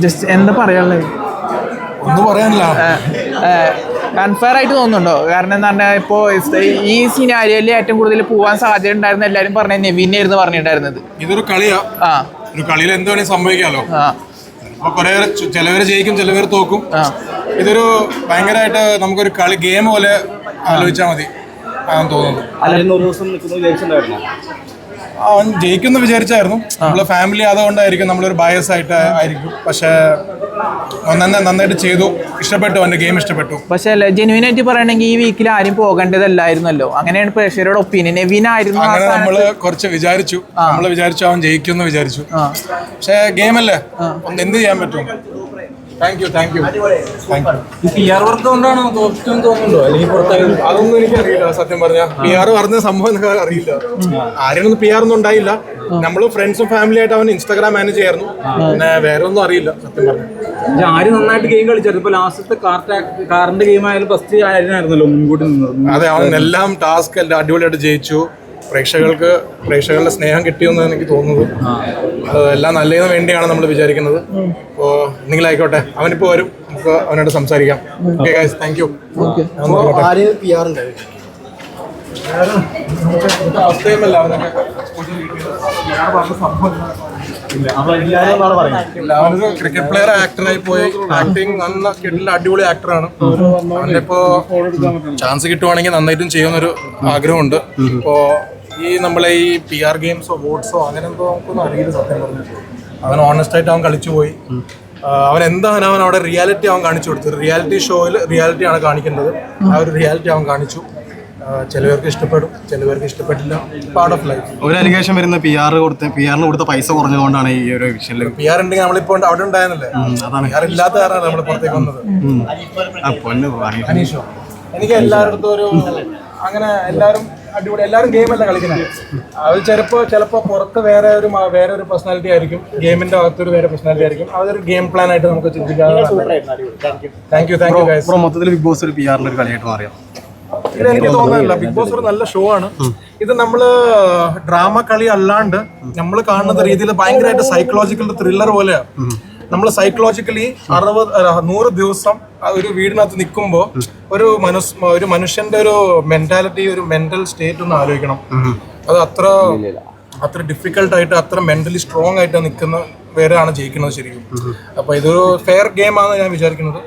Just എന്താ പറയാനുള്ളത് ഒന്നും പറയാനില്ല. അൺഫെയർ ആയിട്ട് തോന്നുന്നുണ്ടോ? കാരണം എന്താ പറഞ്ഞാൽ ഇപ്പോൾ ഈ സിനാരിയോയിൽ ഏറ്റവും കൂടുതൽ പോകാൻ സാധ്യത ഉണ്ടായിരുന്ന എല്ലാവരും പറഞ്ഞ നെവിനായിരുന്നു പറഞ്ഞിട്ടുണ്ടായിരുന്നത്. ഇതൊരു കളിയാ. ആ. ഒരു കളിയിൽ എന്ത് വേണേലും സംഭവിക്കാമല്ലോ ആ. അപ്പൊ കുറെ ചിലവര് ജയിക്കും ചിലവര് തോക്കും. ഇതൊരു ഭയങ്കരമായിട്ട് നമുക്കൊരു കളി ഗെയിം പോലെ ആലോചിച്ചാൽ മതി. അതാണ് അവൻ ജയിക്കുന്ന വിചാരിച്ചായിരുന്നു. നമ്മളെ ഫാമിലി അതുകൊണ്ടായിരിക്കും നമ്മളൊരു ബയസ് ആയിട്ട് ആയിരിക്കും. പക്ഷേ അവൻ നന്നായിട്ട് ചെയ്തു. ഇഷ്ടപ്പെട്ടു അവന്റെ ഗെയിം ഇഷ്ടപ്പെട്ടു. പക്ഷേ ജെനുവിൻ ആയിട്ട് പറയണമെങ്കിൽ ഈ വീക്കിൽ ആരും പോകേണ്ടതല്ലായിരുന്നല്ലോ. അങ്ങനെയാണ് പ്രേക്ഷകരുടെ ഒപ്പീനിയൻ ആയിരുന്നു അങ്ങനെ നമ്മൾ കുറച്ച് വിചാരിച്ചു. നമ്മൾ വിചാരിച്ചു അവൻ ജയിക്കുമെന്ന് വിചാരിച്ചു. പക്ഷേ ഗെയിം അല്ലേ? ഒന്ന് എന്ത് ചെയ്യാൻ പറ്റും? Thank you thank you thank you ഈ പി ആർ വർക്ക് കൊണ്ടാണോ തോറ്റെന്ന് തോന്നുന്നുണ്ടോ? അല്ലെങ്കിൽ പുറത്തായത് അതൊന്നും എനിക്ക് അറിയില്ല സത്യം പറഞ്ഞ. പി ആർ പറഞ്ഞ സംഭവം എന്നൊക്കെ അറിയില്ല. ആരെയൊന്നും പി ആർ ഒന്നും ഉണ്ടായില്ല. നമ്മൾ ഫ്രണ്ട്സും ഫാമിലി ആയിട്ട് അവൻ ഇൻസ്റ്റാഗ്രാം മാനേജ് ചെയ്യായിരുന്നു. പിന്നെ വേറെ ഒന്നും അറിയില്ല സത്യം പറഞ്ഞു. ആര് നന്നായിട്ട് ഗെയിം കളിച്ചായിരുന്നു? ഇപ്പൊ ലാസ്റ്റത്തെ കാറിന്റെ ഗെയിം ആയാലും ഫസ്റ്റ് ആയിരുന്നായിരുന്നല്ലോ മുൻകൂട്ടി അതെ അവൻ എല്ലാം ടാസ്ക് എല്ലാം അടിപൊളിയായിട്ട് ജയിച്ചു. പ്രേക്ഷകർക്ക് പ്രേക്ഷകരുടെ സ്നേഹം കിട്ടിയെന്ന് എനിക്ക് തോന്നുന്നത്. എല്ലാം നല്ലതിന് വേണ്ടിയാണ് നമ്മൾ വിചാരിക്കുന്നത്. അപ്പോൾ എന്തെങ്കിലും ആയിക്കോട്ടെ അവനിപ്പോൾ വരും. നമുക്ക് അവനോട് സംസാരിക്കാം. ഓക്കെ. ഗൈസ് താങ്ക് യു അവസ്ഥയുമല്ല അവനൊക്കെ ഇല്ല, അവനൊരു ക്രിക്കറ്റ് പ്ലെയർ ആക്ടറായി പോയി ആക്ടിങ് നന്ന കിട്ടില്ല അടിപൊളി ആക്ടറാണ് അവനിപ്പോ ചാൻസ് കിട്ടുവാണെങ്കിൽ നന്നായിട്ടും ചെയ്യുന്നൊരു ആഗ്രഹമുണ്ട്. ഇപ്പോ ഈ നമ്മളെ ഈ പി ആർ ഗെയിംസോ വോട്ട്സോ അങ്ങനെ എന്തോ നമുക്കൊന്നും അറിയില്ല സത്യം പറഞ്ഞു. അവൻ ഓണസ്റ്റ് ആയിട്ട് അവൻ കളിച്ചു പോയി. അവൻ എന്താണ് അവൻ അവിടെ റിയാലിറ്റി അവൻ കാണിച്ചു കൊടുത്തത് റിയാലിറ്റി ഷോയിൽ റിയാലിറ്റി ആണ് കാണിക്കേണ്ടത്. ആ ഒരു റിയാലിറ്റി അവൻ കാണിച്ചു. ചിലവർക്ക് ഇഷ്ടപ്പെടും ചിലവർക്ക് ഇഷ്ടപ്പെട്ടില്ല. പാർട്ട് ഓഫ് ലൈഫ് ഒരു അലിഗേഷൻ വരുന്ന പി ആർ കൊടുത്ത് പി ആറിന് കൊടുത്ത പൈസ കുറഞ്ഞതുകൊണ്ടാണ് ഈ ഒരു വിഷയം പി ആർ ഉണ്ടെങ്കിൽ നമ്മളിപ്പോ അവിടെ ഉണ്ടായിരുന്നല്ലേ? അതാണ്. പി ആർ ഇല്ലാത്ത കാരണമാണ് നമ്മൾ പുറത്തേക്ക് വന്നത്. അനീഷോ എനിക്ക് എല്ലാവരുടെ ഒരു അങ്ങനെ എല്ലാവരും അടിപൊളി എല്ലാവരും ഗെയിം അല്ല കളിക്കുന്നത്. അത് ചിലപ്പോ ചിലപ്പോ പുറത്ത് വേറെ ഒരു വേറെ ഒരു പേഴ്സണാലിറ്റി ആയിരിക്കും. ഗെയിമിന്റെ അകത്തൊരു വേറെ പേഴ്സണാലിറ്റി ആയിരിക്കും. അതൊരു ഗെയിം പ്ലാൻ ആയിട്ട് നമുക്ക് ചിന്തിക്കാതെ താങ്ക് യു താങ്ക് മൊത്തത്തിൽ ബിഗ് ബോസ് ഒരു പി ആറിന്റെ ഒരു കളിയായിട്ട് മാറിയാം? ഇത് എനിക്ക് തോന്നുന്നില്ല. ബിഗ് ബോസ് ഒരു നല്ല ഷോ ആണ്. ഇത് നമ്മൾ ഡ്രാമ കളി അല്ലാണ്ട് നമ്മൾ കാണുന്ന രീതിയിൽ ഭയങ്കരമായിട്ട് സൈക്കോളജിക്കൽ ത്രില്ലർ പോലെയാണ് നമ്മൾ സൈക്കോളജിക്കലി അറുപത് നൂറ് ദിവസം ഒരു വീടിനകത്ത് നിൽക്കുമ്പോൾ ഒരു മനുസ് ഒരു മനുഷ്യന്റെ ഒരു മെന്റാലിറ്റി ഒരു മെന്റൽ സ്റ്റേറ്റ് ഒന്ന് ആലോചിക്കണം. അത് അത്ര അത്ര ഡിഫിക്കൽട്ടായിട്ട് അത്ര മെന്റലി സ്ട്രോങ് ആയിട്ട് നിൽക്കുന്ന പേരാണ് ജയിക്കുന്നത് ശരിക്കും. അപ്പൊ ഇതൊരു ഫെയർ ഗെയിം ആണെന്ന് ഞാൻ വിചാരിക്കുന്നത്.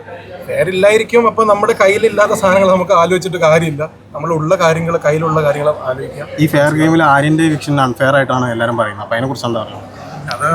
ഫെയർ ഇല്ലായിരിക്കും അപ്പൊ നമ്മുടെ കയ്യിലില്ലാത്ത സാധനങ്ങൾ നമുക്ക് ആലോചിച്ചിട്ട് കാര്യമില്ല. നമ്മളുള്ള കാര്യങ്ങൾ കയ്യിലുള്ള കാര്യങ്ങൾ ആലോചിക്കാം. ഈ ഫെയർ ഗെയിമിൽ ആര്യന്റെ വിക്ഷൻ അൺഫെയർ ആയിട്ടാണ് എല്ലാവരും പറയുന്നത്. അപ്പൊ അതിനെ കുറിച്ച് എന്താ പറയുക? അത്